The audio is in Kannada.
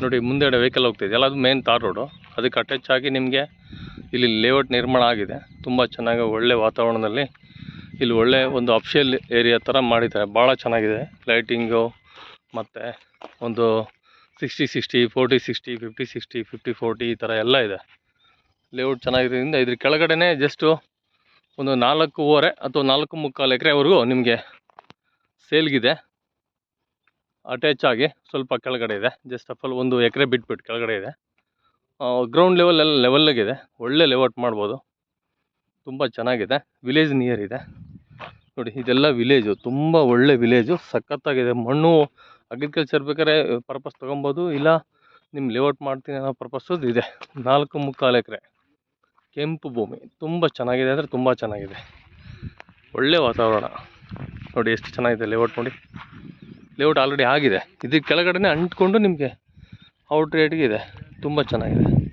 ನೋಡಿ ಮುಂದೆಗಡೆ ವೆಹಿಕಲ್ ಹೋಗ್ತಿದೆ. ಎಲ್ಲ ಅದು ಮೇನ್ ತಾರ್ ರೋಡು ಅದಕ್ಕೆ ಅಟ್ಯಾಚ್ ಆಗಿ ನಿಮಗೆ ಇಲ್ಲಿ ಲೇಔಟ್ ನಿರ್ಮಾಣ ಆಗಿದೆ. ತುಂಬ ಚೆನ್ನಾಗಿ ಒಳ್ಳೆ ವಾತಾವರಣದಲ್ಲಿ ಇಲ್ಲಿ ಒಳ್ಳೆ ಒಂದು ಅಫಿಷಿಯಲ್ ಏರಿಯಾ ಥರ ಮಾಡಿದ್ದಾರೆ. ಭಾಳ ಚೆನ್ನಾಗಿದೆ. ಲೈಟಿಂಗು ಮತ್ತು ಒಂದು sixty sixty forty sixty fifty sixty fifty forty ಈ ಥರ ಎಲ್ಲ ಇದೆ. ಲೇಔಟ್ ಚೆನ್ನಾಗಿರೋದ್ರಿಂದ ಇದ್ರ ಕೆಳಗಡೆನೇ ಜಸ್ಟು ಒಂದು ನಾಲ್ಕೂವರೆ ಅಥವಾ ನಾಲ್ಕು ಮುಕ್ಕಾಲು ಎಕರೆವರೆಗೂ ನಿಮಗೆ ಸೇಲ್ಗಿದೆ. ಅಟ್ಯಾಚ್ ಆಗಿ ಸ್ವಲ್ಪ ಕೆಳಗಡೆ ಇದೆ. ಜಸ್ಟ್ ಅಫಲ್ ಒಂದು ಎಕರೆ ಬಿಟ್ಬಿಟ್ಟು ಕೆಳಗಡೆ ಇದೆ. ಗ್ರೌಂಡ್ ಲೆವೆಲ್ ಎಲ್ಲ ಲೆವೆಲ್ಲಾಗಿದೆ ಒಳ್ಳೆ ಲೇಔಟ್ ಮಾಡ್ಬೋದು. ತುಂಬ ಚೆನ್ನಾಗಿದೆ. ವಿಲೇಜ್ ನಿಯರ್ ಇದೆ. ನೋಡಿ, ಇದೆಲ್ಲ ವಿಲೇಜು ತುಂಬ ಒಳ್ಳೆ ವಿಲೇಜು ಸಖತ್ತಾಗಿದೆ. ಮಣ್ಣು ಅಗ್ರಿಕಲ್ಚರ್ ಬೇಕಾದ್ರೆ ಪರ್ಪಸ್ ತೊಗೊಬೋದು. ಇಲ್ಲ ನಿಮ್ಮ ಲೇಔಟ್ ಮಾಡ್ತೀನಿ ಅನ್ನೋ ಪರ್ಪಸ್ಸು ಇದೆ. ನಾಲ್ಕು ಮುಕ್ಕಾಲು ಎಕರೆ. ಕೆಂಪು ಭೂಮಿ. ತುಂಬ ಚೆನ್ನಾಗಿದೆ ಅಂದರೆ ತುಂಬ ಚೆನ್ನಾಗಿದೆ. ಒಳ್ಳೆ ವಾತಾವರಣ. ನೋಡಿ ಎಷ್ಟು ಚೆನ್ನಾಗಿದೆ ಲೇಔಟ್ ನೋಡಿ. ಲೇಔಟ್ ಆಲ್ರೆಡಿ ಆಗಿದೆ. ಇದ್ರ ಕೆಳಗಡೆನೇ ಅಂಟ್ಕೊಂಡು ನಿಮಗೆ ಔಟ್ ರೇಟ್ಗೆ ಇದೆ. ತುಂಬ ಚೆನ್ನಾಗಿದೆ.